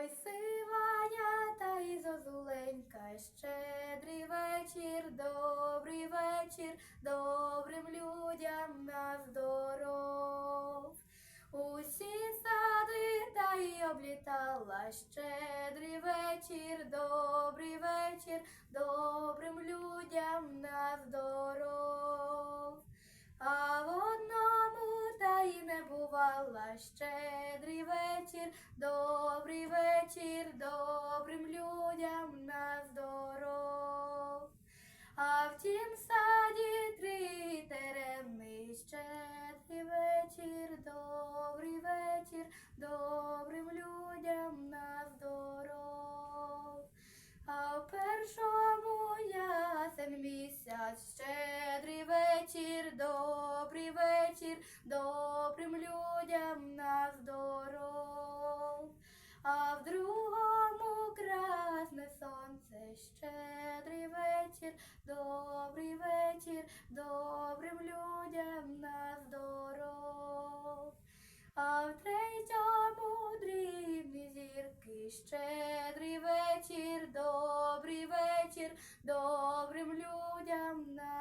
Ой, сивая та й зозуленька, щедрий вечір, добрий вечір, добрим людям на здоров. Усі сади та й облітала, щедрий вечір, добрий вечір, добрим людям на здоров. Бувала щедрий вечір, добрий вечір, добрим людям на здоров. А в тім саді три терени, щедрий вечір, добрий вечір, добрим людям на здоров. А в першому ясен місяць, добрий вечір, добрим людям на здоров. А в другому красне сонце, щедрий вечір, добрий вечір, добрим людям на здоров. А в третьому дрібні зірки, щедрий вечір, добрий вечір, добрим людям на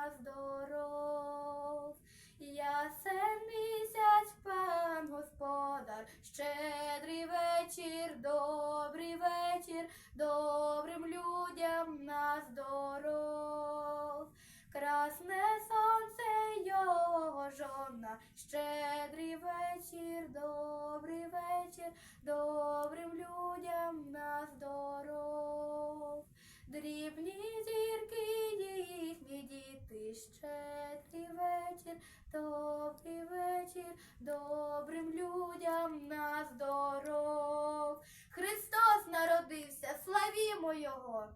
вечір, добрий вечір, добрим людям на здоров. Красне сонце його жона, щедрий вечір, добрий вечір, добрим людям на здоров. Дрібні зірки, їхні діти, щедрий вечір, добрий вечір, добрим людям на здоров. Христос Його!